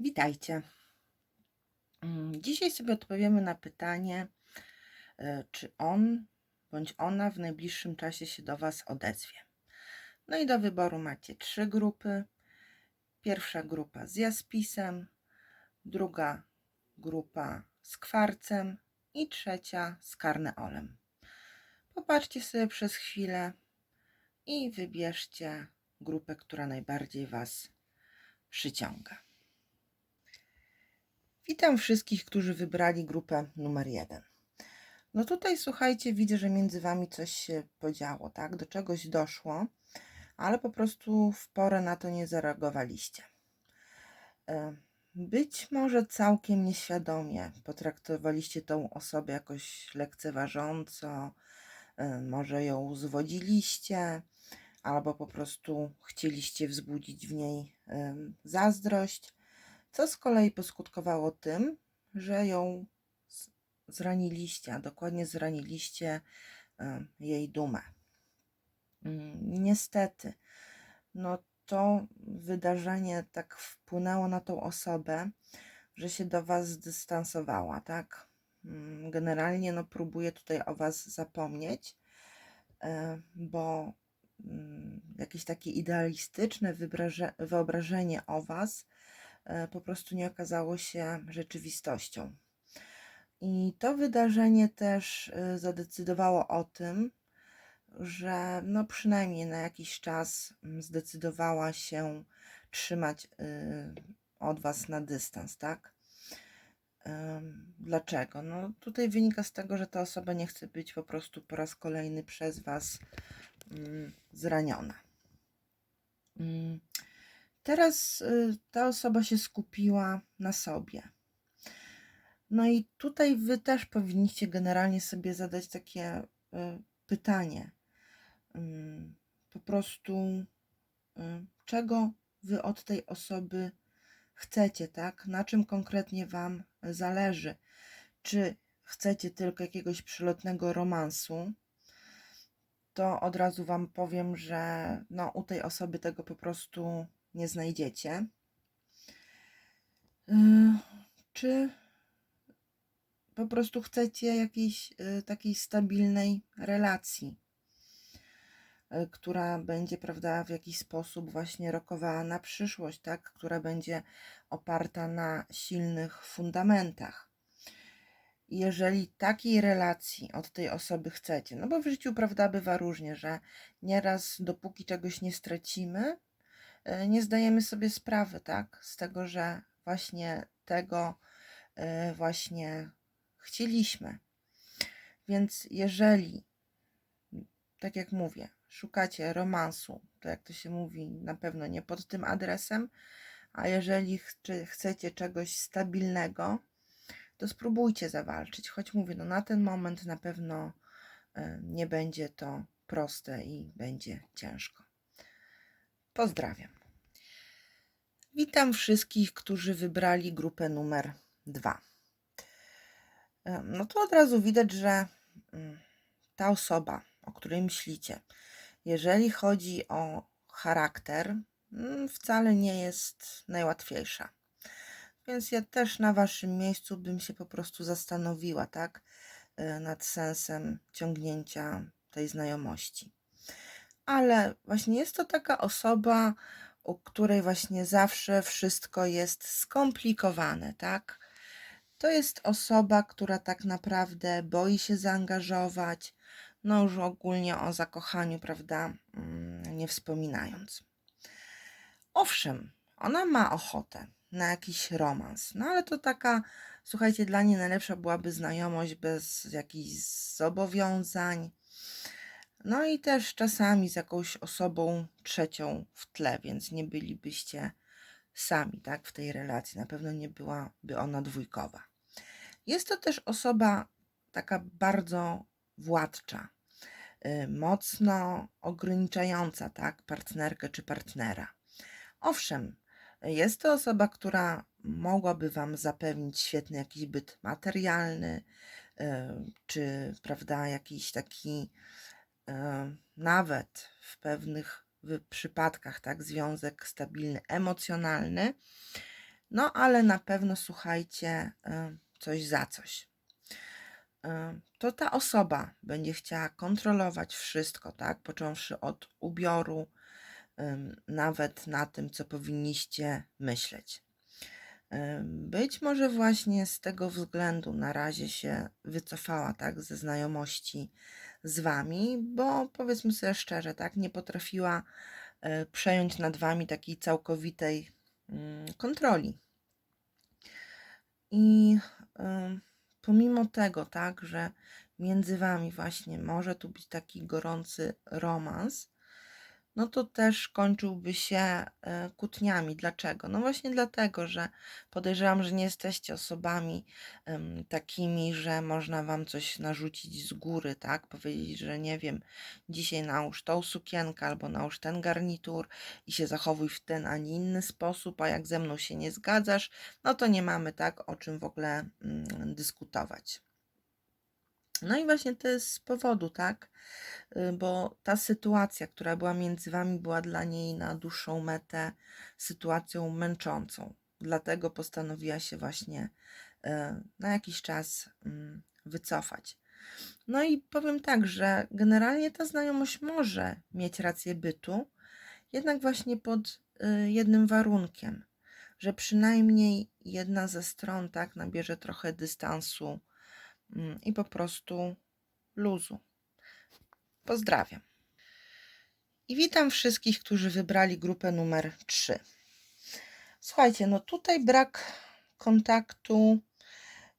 Witajcie. Mm, Dzisiaj sobie odpowiemy na pytanie, e, czy on bądź ona w najbliższym czasie się do Was odezwie. No i do wyboru macie trzy grupy. Pierwsza grupa z jaspisem, druga grupa z kwarcem i trzecia z karneolem. Popatrzcie sobie przez chwilę i wybierzcie grupę, która najbardziej Was przyciąga. Witam wszystkich, którzy wybrali grupę numer jeden. No tutaj słuchajcie, widzę, że między wami coś się podziało, tak? Do czegoś doszło, ale po prostu w porę na to nie zareagowaliście. E, Być może całkiem nieświadomie potraktowaliście tą osobę jakoś lekceważąco, e, może ją zwodziliście, albo po prostu chcieliście wzbudzić w niej zazdrość co z kolei poskutkowało tym, że ją zraniliście, a dokładnie zraniliście e, jej dumę. Mm, Niestety, no to wydarzenie tak wpłynęło na tą osobę, że się do Was zdystansowała, tak? Mm, Generalnie no próbuje tutaj o Was zapomnieć, e, bo mm, jakieś takie idealistyczne wyobraże- wyobrażenie o Was po prostu nie okazało się rzeczywistością. I to wydarzenie też e, zadecydowało o tym, że no przynajmniej na jakiś czas mm, zdecydowała się trzymać y, od Was na dystans, tak? Dlaczego? No tutaj wynika z tego, że ta osoba nie chce być po prostu po raz kolejny przez Was mm, zraniona. Teraz y, ta osoba się skupiła na sobie. No i tutaj wy też powinniście generalnie sobie zadać takie y, pytanie. Po prostu, y, czego wy od tej osoby chcecie, tak? Na czym konkretnie wam zależy? Czy chcecie tylko jakiegoś przelotnego romansu? To od razu wam powiem, że no, u tej osoby tego po prostu nie znajdziecie. Y, Czy po prostu chcecie jakiejś y, takiej stabilnej relacji, y, która będzie, prawda, w jakiś sposób właśnie rokowała na przyszłość, tak? Która będzie oparta na silnych fundamentach. Jeżeli takiej relacji od tej osoby chcecie, no bo w życiu, prawda, bywa różnie, że nieraz dopóki czegoś nie stracimy, nie zdajemy sobie sprawy, tak, z tego, że właśnie tego y, właśnie chcieliśmy. Więc jeżeli, tak jak mówię, szukacie romansu, to jak to się mówi, na pewno nie pod tym adresem, a jeżeli ch- chcecie czegoś stabilnego, to spróbujcie zawalczyć. Choć mówię, no na ten moment na pewno y, nie będzie to proste i będzie ciężko. Pozdrawiam. Witam wszystkich, którzy wybrali grupę numer dwa. E, No to od razu widać, że mm, ta osoba, o której myślicie, jeżeli chodzi o charakter, mm, wcale nie jest najłatwiejsza. Więc ja też na waszym miejscu bym się po prostu zastanowiła, tak, e, nad sensem ciągnięcia tej znajomości. Ale właśnie jest to taka osoba, u której właśnie zawsze wszystko jest skomplikowane, tak? To jest osoba, która tak naprawdę boi się zaangażować, no już ogólnie o zakochaniu, prawda, mm, nie wspominając. Owszem, ona ma ochotę na jakiś romans, no ale to taka, słuchajcie, dla niej najlepsza byłaby znajomość bez jakichś zobowiązań. No i też czasami z jakąś osobą trzecią w tle, więc nie bylibyście sami, tak, w tej relacji. Na pewno nie byłaby ona dwójkowa. Jest to też osoba taka bardzo władcza, y, mocno ograniczająca, tak, partnerkę czy partnera. Owszem, jest to osoba, która mogłaby Wam zapewnić świetny jakiś byt materialny, y, czy, prawda, jakiś taki nawet w pewnych przypadkach, tak, związek stabilny, emocjonalny. No, ale na pewno słuchajcie, y, coś za coś. Y, To ta osoba będzie chciała kontrolować wszystko, tak? Począwszy od ubioru, nawet na tym, co powinniście myśleć. Być może właśnie z tego względu na razie się wycofała, tak, ze znajomości z wami, bo powiedzmy sobie szczerze, tak, nie potrafiła e, przejąć nad wami takiej całkowitej mm, kontroli. I pomimo tego, tak, że między wami właśnie może tu być taki gorący romans, no to też kończyłby się e, kłótniami. Dlaczego? No właśnie dlatego, że podejrzewam, że nie jesteście osobami em, takimi, że można wam coś narzucić z góry, tak? Powiedzieć, że nie wiem, dzisiaj nałóż tą sukienkę albo nałóż ten garnitur i się zachowuj w ten, a nie inny sposób, a jak ze mną się nie zgadzasz, no to nie mamy tak o czym w ogóle mm, dyskutować. No i właśnie to jest z powodu, tak? Y, Bo ta sytuacja, która była między wami, była dla niej na dłuższą metę sytuacją męczącą. Dlatego postanowiła się właśnie y, na jakiś czas mm, wycofać. No i powiem tak, że generalnie ta znajomość może mieć rację bytu, jednak właśnie pod y, jednym warunkiem, że przynajmniej jedna ze stron tak nabierze trochę dystansu i po prostu luzu. Pozdrawiam. I witam wszystkich, którzy wybrali grupę numer 3. Słuchajcie, no tutaj brak kontaktu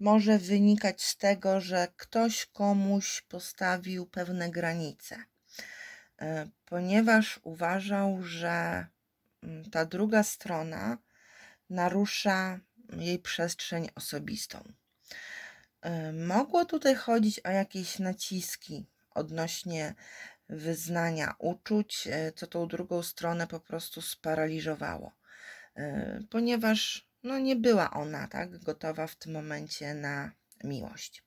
może wynikać z tego, że ktoś komuś postawił pewne granice, e, ponieważ uważał, że mm, ta druga strona narusza jej przestrzeń osobistą. Mogło tutaj chodzić o jakieś naciski odnośnie wyznania uczuć, e, co tą drugą stronę po prostu sparaliżowało, E, ponieważ no, nie była ona tak gotowa w tym momencie na miłość.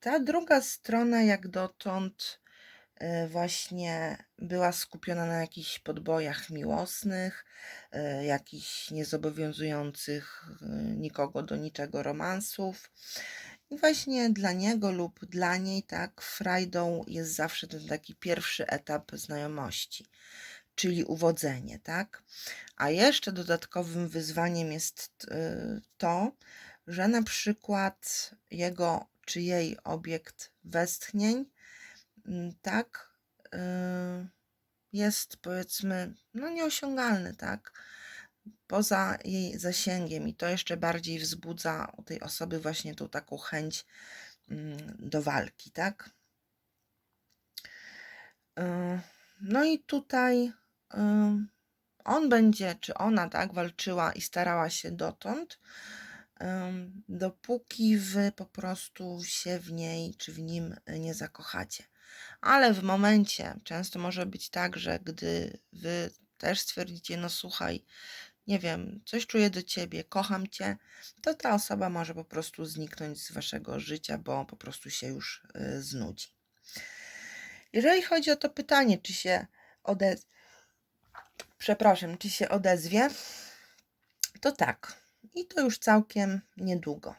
Ta druga strona, jak dotąd, właśnie była skupiona na jakichś podbojach miłosnych, e, jakichś niezobowiązujących e, nikogo do niczego romansów. I właśnie dla niego lub dla niej, tak, frajdą jest zawsze ten taki pierwszy etap znajomości, czyli uwodzenie, tak? A jeszcze dodatkowym wyzwaniem jest to, że na przykład jego czy jej obiekt westchnień, tak, y, jest powiedzmy, no nieosiągalny, tak? Poza jej zasięgiem, i to jeszcze bardziej wzbudza u tej osoby właśnie tą taką chęć mm, do walki, tak? Y, No i tutaj y, on będzie, czy ona, tak, walczyła i starała się dotąd, dopóki wy po prostu się w niej czy w nim nie zakochacie. Ale w momencie, często może być tak, że gdy wy też stwierdzicie, no słuchaj, nie wiem, coś czuję do ciebie, kocham cię, to ta osoba może po prostu zniknąć z waszego życia, bo po prostu się już y, znudzi. Jeżeli chodzi o to pytanie, czy się odezwie, przepraszam, czy się odezwie, to tak. I to już całkiem niedługo.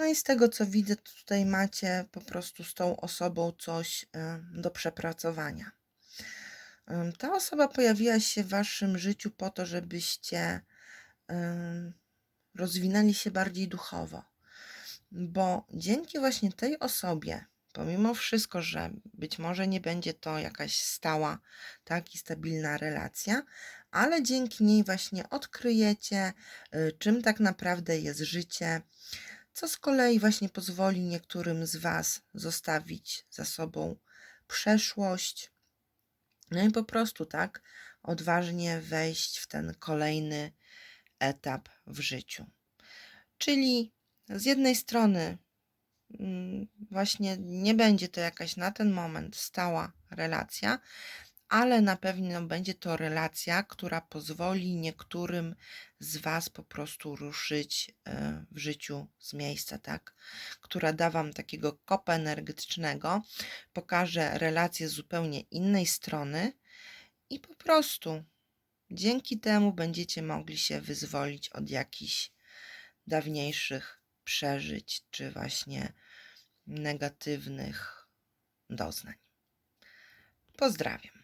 No i z tego co widzę, to tutaj macie po prostu z tą osobą coś do przepracowania. Ta osoba pojawiła się w waszym życiu po to, żebyście rozwinęli się bardziej duchowo. Bo dzięki właśnie tej osobie, pomimo wszystko, że być może nie będzie to jakaś stała, tak i stabilna relacja, ale dzięki niej właśnie odkryjecie, y, czym tak naprawdę jest życie, co z kolei właśnie pozwoli niektórym z Was zostawić za sobą przeszłość, no i po prostu tak odważnie wejść w ten kolejny etap w życiu. Czyli z jednej strony mm, właśnie nie będzie to jakaś na ten moment stała relacja, ale na pewno będzie to relacja, która pozwoli niektórym z Was po prostu ruszyć e, w życiu z miejsca, tak? Która da Wam takiego kopa energetycznego, pokaże relację z zupełnie innej strony i po prostu Dzięki temu będziecie mogli się wyzwolić od jakichś dawniejszych przeżyć, czy właśnie negatywnych doznań. Pozdrawiam.